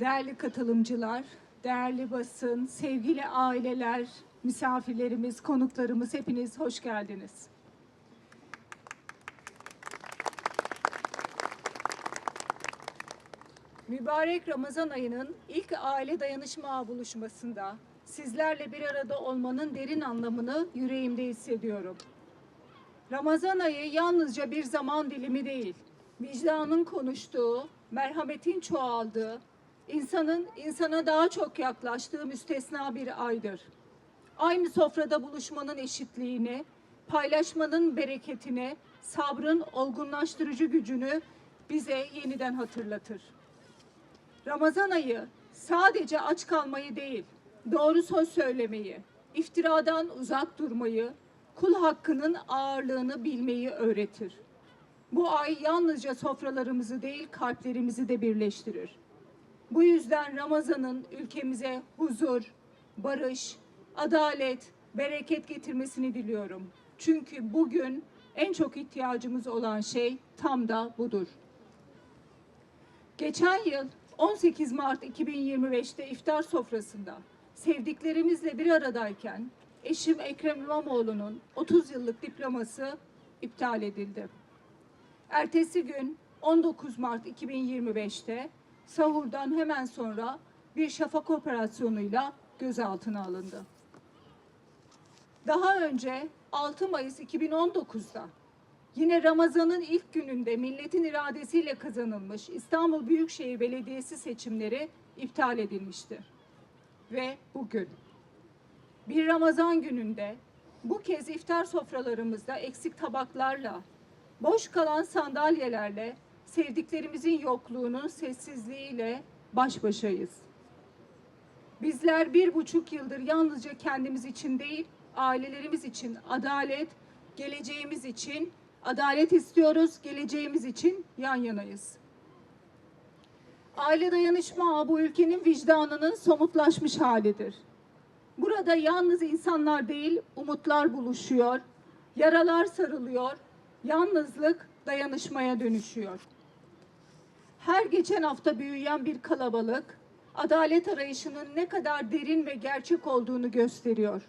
değerli katılımcılar, değerli basın, sevgili aileler, misafirlerimiz, konuklarımız hepiniz hoş geldiniz. Mübarek Ramazan ayının ilk aile dayanışma buluşmasında sizlerle bir arada olmanın derin anlamını yüreğimde hissediyorum. Ramazan ayı yalnızca bir zaman dilimi değil, vicdanın konuştuğu, merhametin çoğaldığı, insanın insana daha çok yaklaştığı müstesna bir aydır. Aynı sofrada buluşmanın eşitliğini, paylaşmanın bereketini, sabrın olgunlaştırıcı gücünü bize yeniden hatırlatır. Ramazan ayı sadece aç kalmayı değil, doğru söz söylemeyi, iftiradan uzak durmayı, kul hakkının ağırlığını bilmeyi öğretir. Bu ay yalnızca sofralarımızı değil kalplerimizi de birleştirir. Bu yüzden Ramazan'ın ülkemize huzur, barış, adalet, bereket getirmesini diliyorum. Çünkü bugün en çok ihtiyacımız olan şey tam da budur. Geçen yıl 18 Mart 2025'te iftar sofrasında sevdiklerimizle bir aradayken eşim Ekrem İmamoğlu'nun 30 yıllık diploması iptal edildi. Ertesi gün 19 Mart 2025'te sahurdan hemen sonra bir şafak operasyonuyla gözaltına alındı. Daha önce 6 Mayıs 2019'da yine Ramazan'ın ilk gününde milletin iradesiyle kazanılmış İstanbul Büyükşehir Belediyesi seçimleri iptal edilmiştir. Ve bugün bir Ramazan gününde bu kez iftar sofralarımızda eksik tabaklarla, boş kalan sandalyelerle, sevdiklerimizin yokluğunun sessizliğiyle baş başayız. Bizler bir buçuk yıldır yalnızca kendimiz için değil, ailelerimiz için adalet, geleceğimiz için adalet istiyoruz, geleceğimiz için yan yanayız. Aile dayanışma bu ülkenin vicdanının somutlaşmış halidir. Burada yalnız insanlar değil, umutlar buluşuyor, yaralar sarılıyor, yalnızlık dayanışmaya dönüşüyor. Her geçen hafta büyüyen bir kalabalık, adalet arayışının ne kadar derin ve gerçek olduğunu gösteriyor.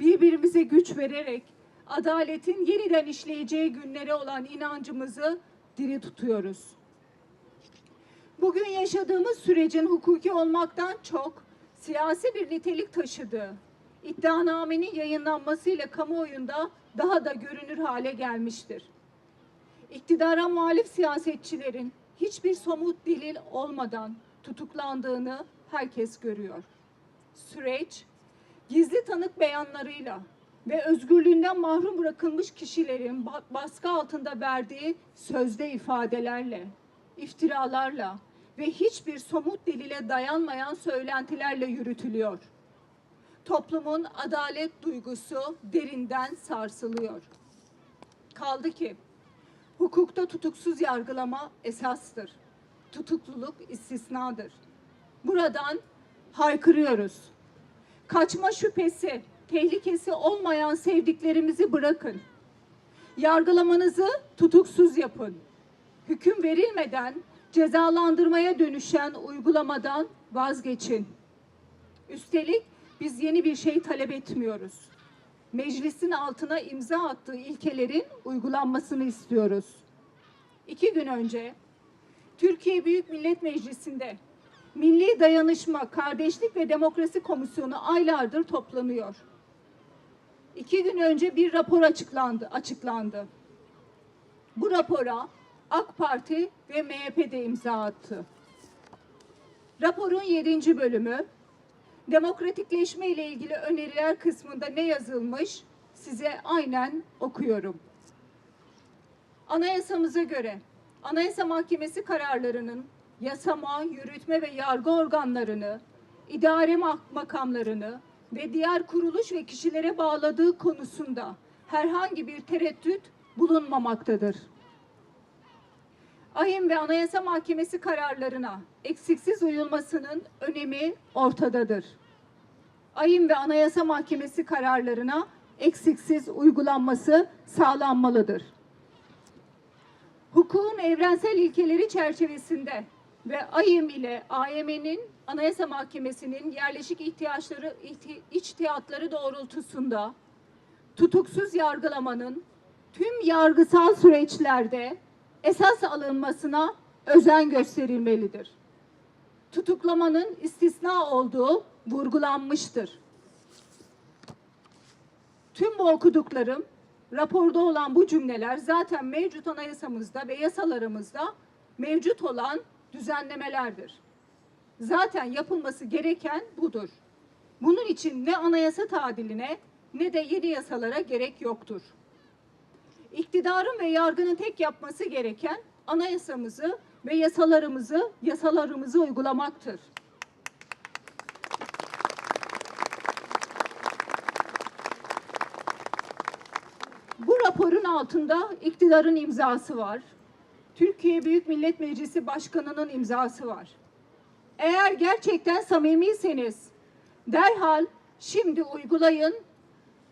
Birbirimize güç vererek adaletin yeniden işleyeceği günlere olan inancımızı diri tutuyoruz. Bugün yaşadığımız sürecin hukuki olmaktan çok siyasi bir nitelik taşıdığı, iddianamenin yayınlanmasıyla kamuoyunda daha da görünür hale gelmiştir. İktidara muhalif siyasetçilerin hiçbir somut delil olmadan tutuklandığını herkes görüyor. Süreç gizli tanık beyanlarıyla ve özgürlüğünden mahrum bırakılmış kişilerin ba- baskı altında verdiği sözde ifadelerle, iftiralarla ve hiçbir somut delile dayanmayan söylentilerle yürütülüyor. Toplumun adalet duygusu derinden sarsılıyor. Kaldı ki hukukta tutuksuz yargılama esastır. Tutukluluk istisnadır. Buradan haykırıyoruz. Kaçma şüphesi, tehlikesi olmayan sevdiklerimizi bırakın. Yargılamanızı tutuksuz yapın. Hüküm verilmeden cezalandırmaya dönüşen uygulamadan vazgeçin. Üstelik biz yeni bir şey talep etmiyoruz. Meclisin altına imza attığı ilkelerin uygulanmasını istiyoruz. İki gün önce Türkiye Büyük Millet Meclisi'nde Milli Dayanışma, Kardeşlik ve Demokrasi Komisyonu aylardır toplanıyor. İki gün önce bir rapor açıklandı. açıklandı. Bu rapora AK Parti ve MHP de imza attı. Raporun yedinci bölümü demokratikleşme ile ilgili öneriler kısmında ne yazılmış size aynen okuyorum. Anayasamıza göre Anayasa Mahkemesi kararlarının yasama, yürütme ve yargı organlarını, idare mak- makamlarını ve diğer kuruluş ve kişilere bağladığı konusunda herhangi bir tereddüt bulunmamaktadır. AYİM ve Anayasa Mahkemesi kararlarına eksiksiz uyulmasının önemi ortadadır. AYİM ve Anayasa Mahkemesi kararlarına eksiksiz uygulanması sağlanmalıdır. Hukukun evrensel ilkeleri çerçevesinde ve AYİM ile AYM'nin Anayasa Mahkemesi'nin yerleşik ihtiyaçları ihti, içtihatları doğrultusunda tutuksuz yargılamanın tüm yargısal süreçlerde esas alınmasına özen gösterilmelidir. Tutuklamanın istisna olduğu vurgulanmıştır. Tüm bu okuduklarım, raporda olan bu cümleler zaten mevcut anayasamızda ve yasalarımızda mevcut olan düzenlemelerdir. Zaten yapılması gereken budur. Bunun için ne anayasa tadiline ne de yeni yasalara gerek yoktur. İktidarın ve yargının tek yapması gereken anayasamızı ve yasalarımızı yasalarımızı uygulamaktır. Bu raporun altında iktidarın imzası var. Türkiye Büyük Millet Meclisi Başkanı'nın imzası var. Eğer gerçekten samimiyseniz derhal şimdi uygulayın.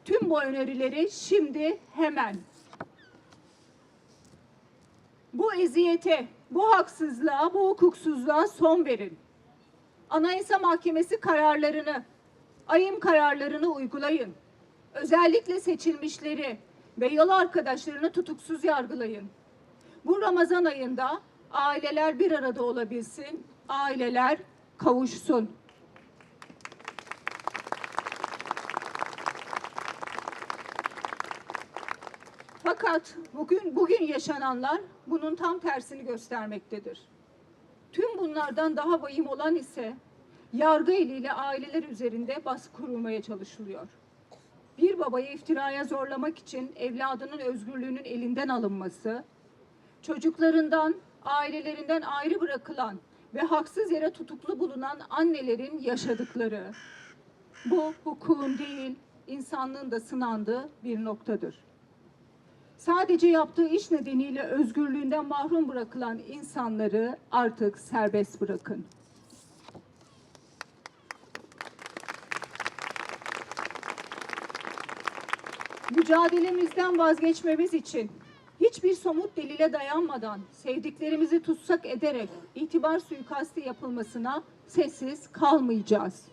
Tüm bu önerileri şimdi hemen. Bu eziyete, bu haksızlığa, bu hukuksuzluğa son verin. Anayasa Mahkemesi kararlarını, ayım kararlarını uygulayın. Özellikle seçilmişleri ve yol arkadaşlarını tutuksuz yargılayın. Bu Ramazan ayında aileler bir arada olabilsin, aileler kavuşsun. Fakat bugün bugün yaşananlar bunun tam tersini göstermektedir. Tüm bunlardan daha vahim olan ise yargı eliyle aileler üzerinde baskı kurulmaya çalışılıyor. Bir babayı iftiraya zorlamak için evladının özgürlüğünün elinden alınması, çocuklarından, ailelerinden ayrı bırakılan ve haksız yere tutuklu bulunan annelerin yaşadıkları. Bu hukukun değil, insanlığın da sınandığı bir noktadır. Sadece yaptığı iş nedeniyle özgürlüğünden mahrum bırakılan insanları artık serbest bırakın. Mücadelemizden vazgeçmemiz için hiçbir somut delile dayanmadan sevdiklerimizi tutsak ederek itibar suikasti yapılmasına sessiz kalmayacağız.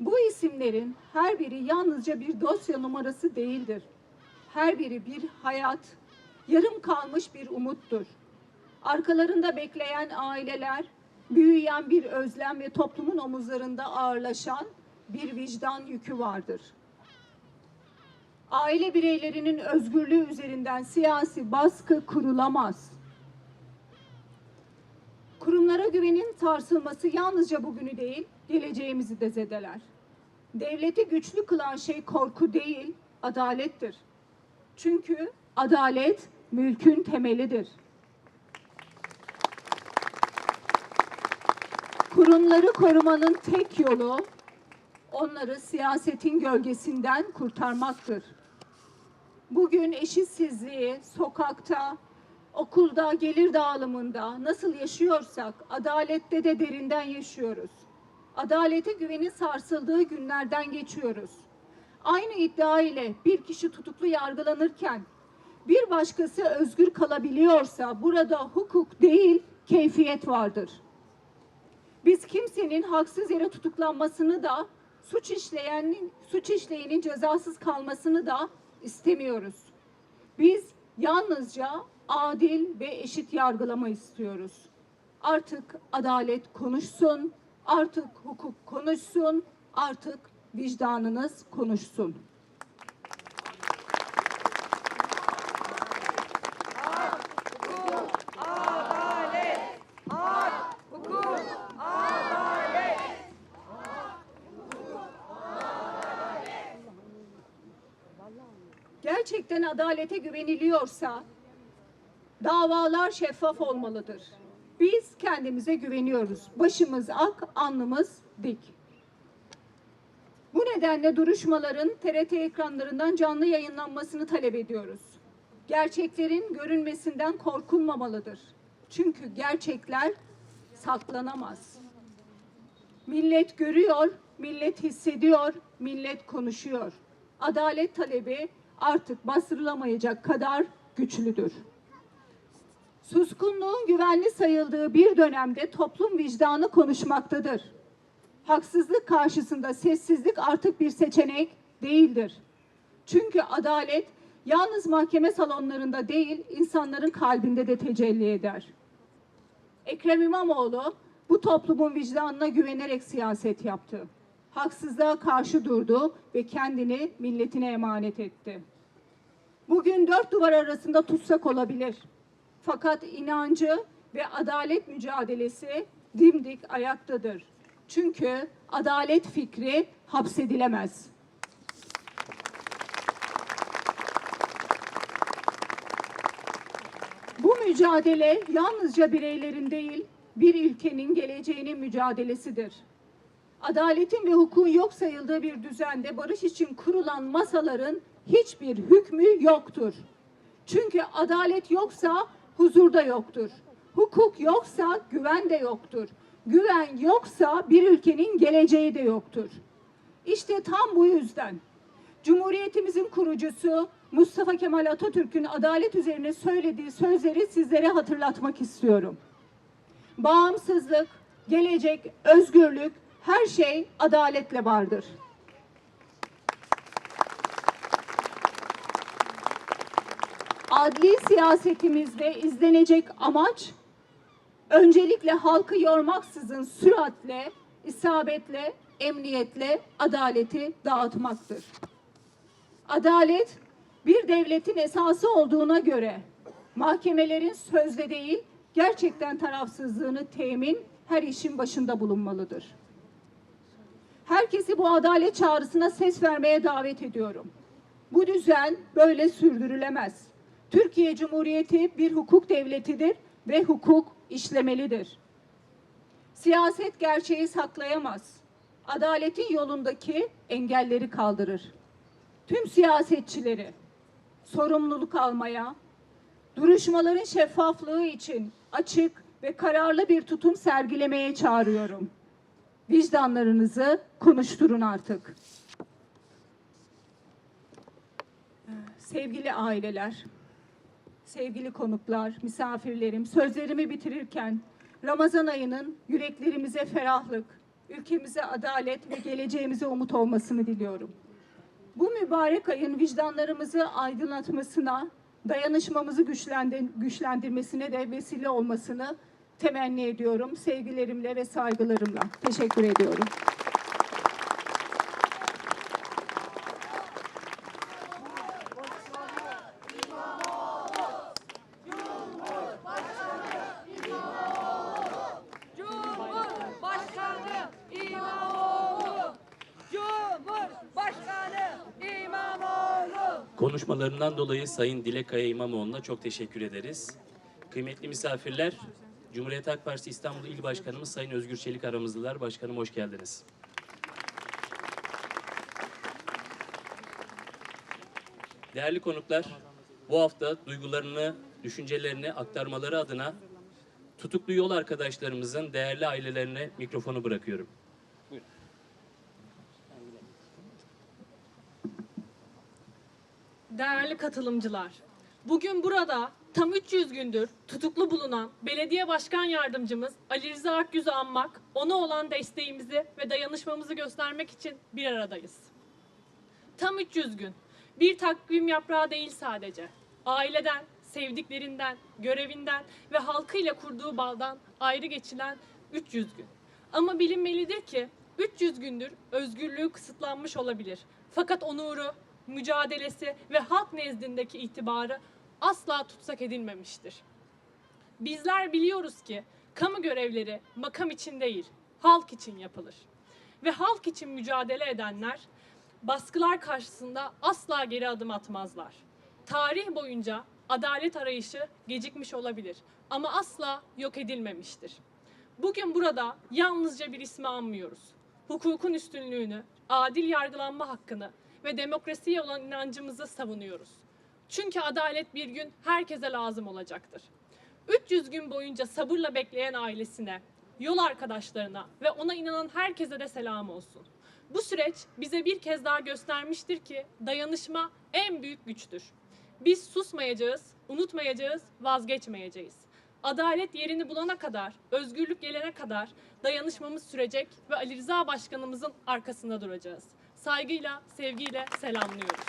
Bu isimlerin her biri yalnızca bir dosya numarası değildir. Her biri bir hayat, yarım kalmış bir umuttur. Arkalarında bekleyen aileler, büyüyen bir özlem ve toplumun omuzlarında ağırlaşan bir vicdan yükü vardır. Aile bireylerinin özgürlüğü üzerinden siyasi baskı kurulamaz. Kurumlara güvenin sarsılması yalnızca bugünü değil, geleceğimizi de zedeler. Devleti güçlü kılan şey korku değil, adalettir. Çünkü adalet mülkün temelidir. Kurumları korumanın tek yolu onları siyasetin gölgesinden kurtarmaktır. Bugün eşitsizliği sokakta, okulda, gelir dağılımında nasıl yaşıyorsak adalette de derinden yaşıyoruz. Adalete güvenin sarsıldığı günlerden geçiyoruz. Aynı iddia ile bir kişi tutuklu yargılanırken bir başkası özgür kalabiliyorsa burada hukuk değil keyfiyet vardır. Biz kimsenin haksız yere tutuklanmasını da suç işleyenin suç işleyenin cezasız kalmasını da istemiyoruz. Biz yalnızca adil ve eşit yargılama istiyoruz. Artık adalet konuşsun, artık hukuk konuşsun, artık vicdanınız konuşsun. Gerçekten adalete güveniliyorsa davalar şeffaf olmalıdır. Biz kendimize güveniyoruz. Başımız ak, alnımız dik. Nedenle duruşmaların TRT ekranlarından canlı yayınlanmasını talep ediyoruz. Gerçeklerin görünmesinden korkulmamalıdır. Çünkü gerçekler saklanamaz. Millet görüyor, millet hissediyor, millet konuşuyor. Adalet talebi artık bastırılamayacak kadar güçlüdür. Suskunluğun güvenli sayıldığı bir dönemde toplum vicdanı konuşmaktadır. Haksızlık karşısında sessizlik artık bir seçenek değildir. Çünkü adalet yalnız mahkeme salonlarında değil, insanların kalbinde de tecelli eder. Ekrem İmamoğlu bu toplumun vicdanına güvenerek siyaset yaptı. Haksızlığa karşı durdu ve kendini milletine emanet etti. Bugün dört duvar arasında tutsak olabilir. Fakat inancı ve adalet mücadelesi dimdik ayaktadır. Çünkü adalet fikri hapsedilemez. Bu mücadele yalnızca bireylerin değil, bir ülkenin geleceğinin mücadelesidir. Adaletin ve hukukun yok sayıldığı bir düzende barış için kurulan masaların hiçbir hükmü yoktur. Çünkü adalet yoksa huzur da yoktur. Hukuk yoksa güven de yoktur. Güven yoksa bir ülkenin geleceği de yoktur. İşte tam bu yüzden Cumhuriyetimizin kurucusu Mustafa Kemal Atatürk'ün adalet üzerine söylediği sözleri sizlere hatırlatmak istiyorum. Bağımsızlık, gelecek, özgürlük her şey adaletle vardır. Adli siyasetimizde izlenecek amaç öncelikle halkı yormaksızın süratle, isabetle, emniyetle adaleti dağıtmaktır. Adalet bir devletin esası olduğuna göre mahkemelerin sözde değil gerçekten tarafsızlığını temin her işin başında bulunmalıdır. Herkesi bu adalet çağrısına ses vermeye davet ediyorum. Bu düzen böyle sürdürülemez. Türkiye Cumhuriyeti bir hukuk devletidir ve hukuk işlemelidir. Siyaset gerçeği saklayamaz. Adaletin yolundaki engelleri kaldırır. Tüm siyasetçileri sorumluluk almaya, duruşmaların şeffaflığı için açık ve kararlı bir tutum sergilemeye çağırıyorum. Vicdanlarınızı konuşturun artık. Sevgili aileler, sevgili konuklar, misafirlerim, sözlerimi bitirirken Ramazan ayının yüreklerimize ferahlık, ülkemize adalet ve geleceğimize umut olmasını diliyorum. Bu mübarek ayın vicdanlarımızı aydınlatmasına, dayanışmamızı güçlendir güçlendirmesine de vesile olmasını temenni ediyorum. Sevgilerimle ve saygılarımla. Teşekkür ediyorum. Konuşmalarından dolayı Sayın Dilekaya İmamoğlu'na çok teşekkür ederiz. Kıymetli misafirler, Cumhuriyet Halk Partisi İstanbul İl Başkanımız Sayın Özgür Çelik aramızdalar. Başkanım hoş geldiniz. Değerli konuklar, bu hafta duygularını, düşüncelerini aktarmaları adına tutuklu yol arkadaşlarımızın değerli ailelerine mikrofonu bırakıyorum. Değerli katılımcılar, bugün burada tam 300 gündür tutuklu bulunan belediye başkan yardımcımız Ali Rıza Akgüz'ü anmak, ona olan desteğimizi ve dayanışmamızı göstermek için bir aradayız. Tam 300 gün. Bir takvim yaprağı değil sadece. Aileden, sevdiklerinden, görevinden ve halkıyla kurduğu bağdan ayrı geçilen 300 gün. Ama bilinmelidir ki 300 gündür özgürlüğü kısıtlanmış olabilir. Fakat onuru, mücadelesi ve halk nezdindeki itibarı asla tutsak edilmemiştir. Bizler biliyoruz ki kamu görevleri makam için değil, halk için yapılır. Ve halk için mücadele edenler baskılar karşısında asla geri adım atmazlar. Tarih boyunca adalet arayışı gecikmiş olabilir ama asla yok edilmemiştir. Bugün burada yalnızca bir ismi anmıyoruz. Hukukun üstünlüğünü, adil yargılanma hakkını ve demokrasiye olan inancımızı savunuyoruz. Çünkü adalet bir gün herkese lazım olacaktır. 300 gün boyunca sabırla bekleyen ailesine, yol arkadaşlarına ve ona inanan herkese de selam olsun. Bu süreç bize bir kez daha göstermiştir ki dayanışma en büyük güçtür. Biz susmayacağız, unutmayacağız, vazgeçmeyeceğiz. Adalet yerini bulana kadar, özgürlük gelene kadar dayanışmamız sürecek ve Ali Rıza Başkanımızın arkasında duracağız. Saygıyla, sevgiyle selamlıyoruz.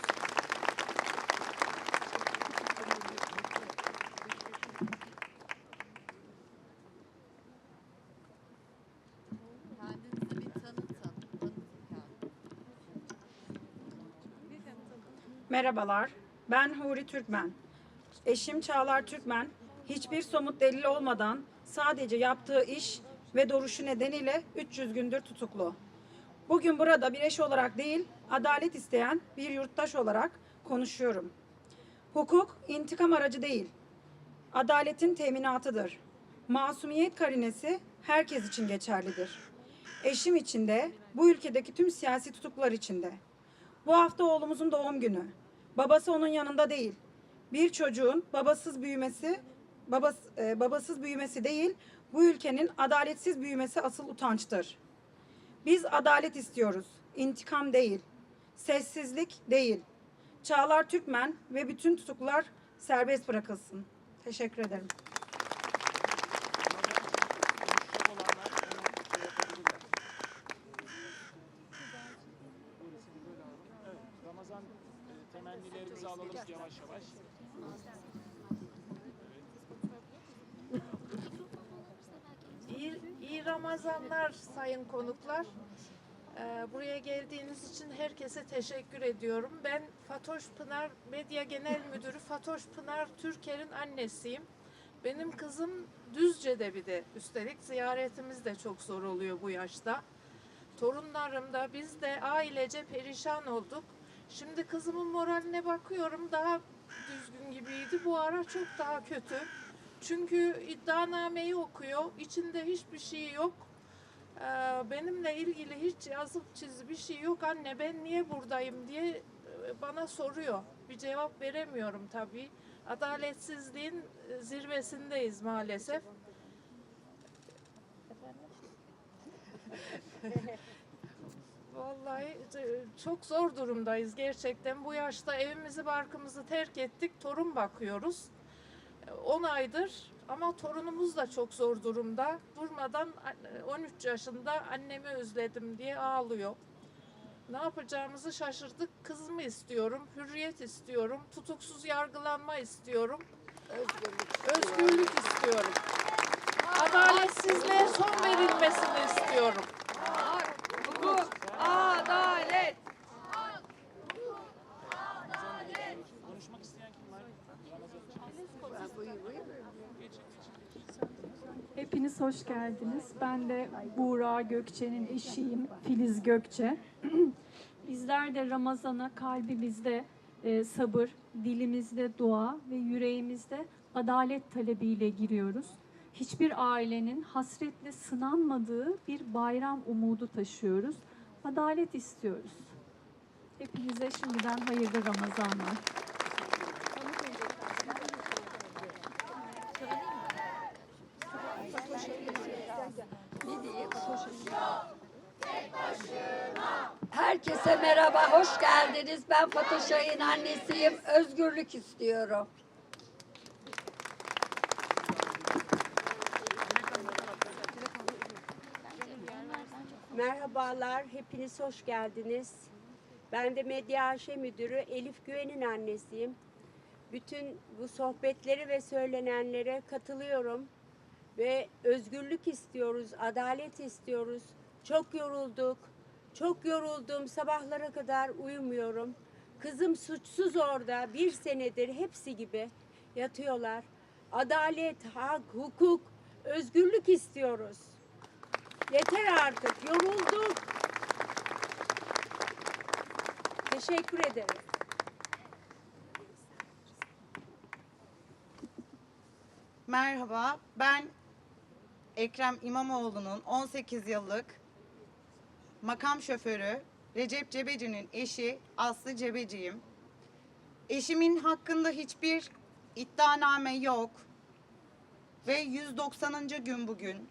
Merhabalar, ben Huri Türkmen. Eşim Çağlar Türkmen, hiçbir somut delil olmadan sadece yaptığı iş ve duruşu nedeniyle 300 gündür tutuklu. Bugün burada bir eş olarak değil, adalet isteyen bir yurttaş olarak konuşuyorum. Hukuk intikam aracı değil, adaletin teminatıdır. Masumiyet karinesi herkes için geçerlidir. Eşim için de, bu ülkedeki tüm siyasi tutuklular için de. Bu hafta oğlumuzun doğum günü. Babası onun yanında değil. Bir çocuğun babasız büyümesi, babası, e, babasız büyümesi değil, bu ülkenin adaletsiz büyümesi asıl utançtır. Biz adalet istiyoruz, intikam değil. Sessizlik değil. Çağlar Türkmen ve bütün tutuklular serbest bırakılsın. Teşekkür ederim. Ramazan e, temennilerimizi alalım yavaş yavaş. İyi, iyi Ramazanlar sayın konuklar. Ee, buraya geldiğiniz için herkese teşekkür ediyorum. Ben Fatoş Pınar Medya Genel Müdürü Fatoş Pınar Türker'in annesiyim. Benim kızım Düzce'de bir de üstelik ziyaretimiz de çok zor oluyor bu yaşta. Torunlarım da biz de ailece perişan olduk. Şimdi kızımın moraline bakıyorum daha düzgün gibiydi. Bu ara çok daha kötü. Çünkü iddianameyi okuyor. İçinde hiçbir şey yok. Ee, benimle ilgili hiç yazıp çizip bir şey yok. Anne ben niye buradayım diye e, bana soruyor. Bir cevap veremiyorum tabii. Adaletsizliğin e, zirvesindeyiz maalesef. Vallahi e, çok zor durumdayız gerçekten. Bu yaşta evimizi barkımızı terk ettik. Torun bakıyoruz. 10 aydır ama torunumuz da çok zor durumda. Durmadan e, 13 yaşında annemi özledim diye ağlıyor. Ne yapacağımızı şaşırdık. Kızımı istiyorum, hürriyet istiyorum, tutuksuz yargılanma istiyorum. Özgürlük, Özgürlük istiyorum. Adaletsizliğe son verilmesini istiyorum. Hukuk, adalet. Konuşmak isteyen kim var? Hepiniz hoş geldiniz. Ben de Buğra Gökçe'nin eşiyim, Filiz Gökçe. Bizler de Ramazan'a kalbimizde e, sabır, dilimizde dua ve yüreğimizde adalet talebiyle giriyoruz. Hiçbir ailenin hasretle sınanmadığı bir bayram umudu taşıyoruz. Adalet istiyoruz. Hepinize şimdiden hayırlı Ramazanlar. Merhaba, hoş geldiniz. Ben Fatoş annesiyim. Özgürlük istiyorum. Merhabalar, hepiniz hoş geldiniz. Ben de Medya AŞ Müdürü Elif Güven'in annesiyim. Bütün bu sohbetleri ve söylenenlere katılıyorum. Ve özgürlük istiyoruz, adalet istiyoruz. Çok yorulduk, çok yoruldum. Sabahlara kadar uyumuyorum. Kızım suçsuz orada, bir senedir hepsi gibi yatıyorlar. Adalet, hak, hukuk, özgürlük istiyoruz. Yeter artık, yorulduk. Teşekkür ederim. Merhaba, ben Ekrem İmamoğlu'nun 18 yıllık makam şoförü Recep Cebeci'nin eşi Aslı Cebeci'yim. Eşimin hakkında hiçbir iddianame yok ve 190. gün bugün.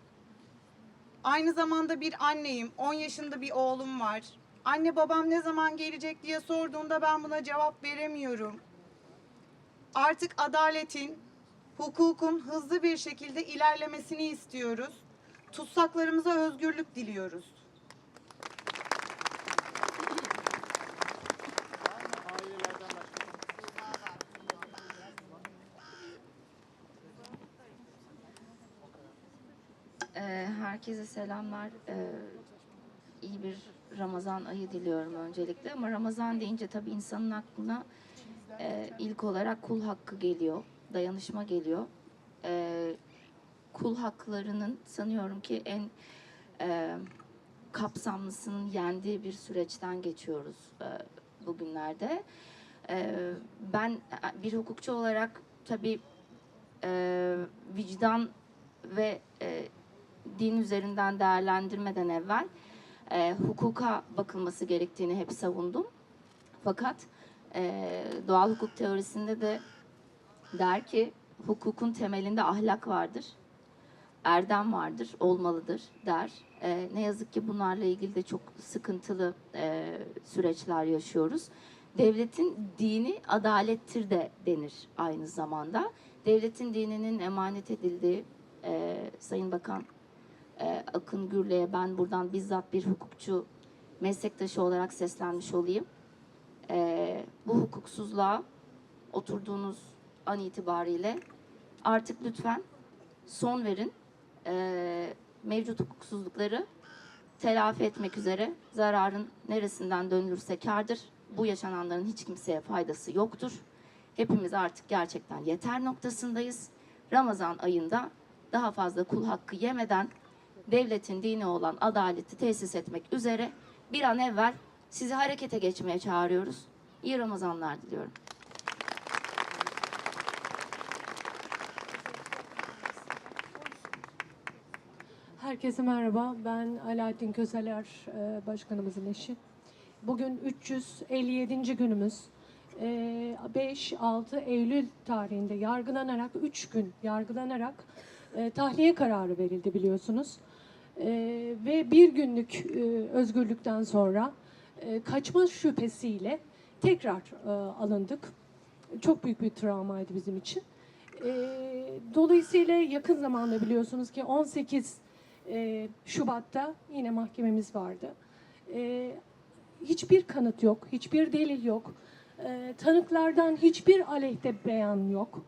Aynı zamanda bir anneyim, 10 yaşında bir oğlum var. Anne babam ne zaman gelecek diye sorduğunda ben buna cevap veremiyorum. Artık adaletin Hukukun hızlı bir şekilde ilerlemesini istiyoruz. Tutsaklarımıza özgürlük diliyoruz. Herkese selamlar. Ee, iyi bir Ramazan ayı diliyorum öncelikle. Ama Ramazan deyince tabii insanın aklına e, ilk olarak kul hakkı geliyor, dayanışma geliyor. Ee, kul haklarının sanıyorum ki en e, kapsamlısının yendiği bir süreçten geçiyoruz e, bugünlerde. Ee, ben bir hukukçu olarak tabii e, vicdan ve e, din üzerinden değerlendirmeden evvel e, hukuka bakılması gerektiğini hep savundum. Fakat e, doğal hukuk teorisinde de der ki hukukun temelinde ahlak vardır, erdem vardır, olmalıdır der. E, ne yazık ki bunlarla ilgili de çok sıkıntılı e, süreçler yaşıyoruz. Devletin dini adalettir de denir aynı zamanda. Devletin dininin emanet edildiği e, Sayın Bakan e, Akın Gürlü'ye ben buradan bizzat bir hukukçu meslektaşı olarak seslenmiş olayım. E, bu hukuksuzluğa oturduğunuz an itibariyle artık lütfen son verin. E, mevcut hukuksuzlukları telafi etmek üzere zararın neresinden dönülürse kârdır. Bu yaşananların hiç kimseye faydası yoktur. Hepimiz artık gerçekten yeter noktasındayız. Ramazan ayında daha fazla kul hakkı yemeden devletin dini olan adaleti tesis etmek üzere bir an evvel sizi harekete geçmeye çağırıyoruz. İyi Ramazanlar diliyorum. Herkese merhaba. Ben Alaaddin Köseler e, Başkanımızın eşi. Bugün 357. günümüz. E, 5-6 Eylül tarihinde yargılanarak, 3 gün yargılanarak e, tahliye kararı verildi biliyorsunuz. E, Ve bir günlük e, özgürlükten sonra e, kaçma şüphesiyle tekrar e, alındık. Çok büyük bir travmaydı bizim için. E, Dolayısıyla yakın zamanda biliyorsunuz ki 18 e, Şubat'ta yine mahkememiz vardı. E, hiçbir kanıt yok, hiçbir delil yok. E, tanıklardan hiçbir aleyhte beyan yok.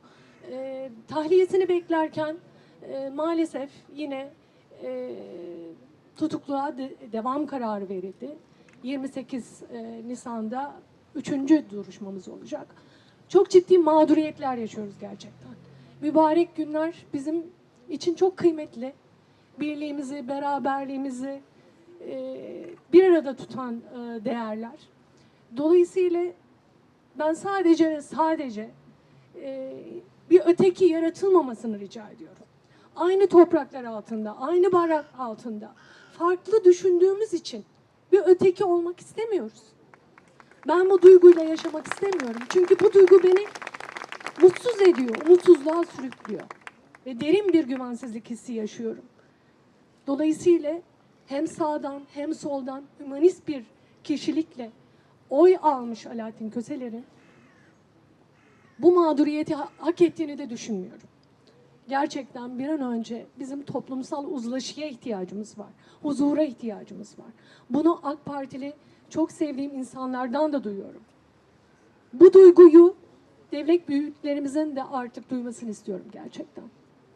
E, tahliyesini beklerken e, maalesef yine e, tutukluğa de- devam kararı verildi. 28 e, Nisan'da üçüncü duruşmamız olacak. Çok ciddi mağduriyetler yaşıyoruz gerçekten. Mübarek günler bizim için çok kıymetli birliğimizi, beraberliğimizi e, bir arada tutan e, değerler. Dolayısıyla ben sadece sadece e, bir öteki yaratılmamasını rica ediyorum. Aynı topraklar altında, aynı bayrak altında farklı düşündüğümüz için bir öteki olmak istemiyoruz. Ben bu duyguyla yaşamak istemiyorum. Çünkü bu duygu beni mutsuz ediyor, umutsuzluğa sürüklüyor. Ve derin bir güvensizlik hissi yaşıyorum. Dolayısıyla hem sağdan hem soldan hümanist bir kişilikle oy almış Alaaddin Köseler'in bu mağduriyeti ha- hak ettiğini de düşünmüyorum. Gerçekten bir an önce bizim toplumsal uzlaşıya ihtiyacımız var. Huzura ihtiyacımız var. Bunu AK Partili çok sevdiğim insanlardan da duyuyorum. Bu duyguyu devlet büyüklerimizin de artık duymasını istiyorum gerçekten.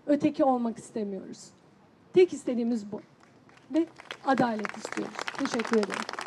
Öteki olmak istemiyoruz. Tek istediğimiz bu. Ve adalet istiyoruz. Teşekkür ederim.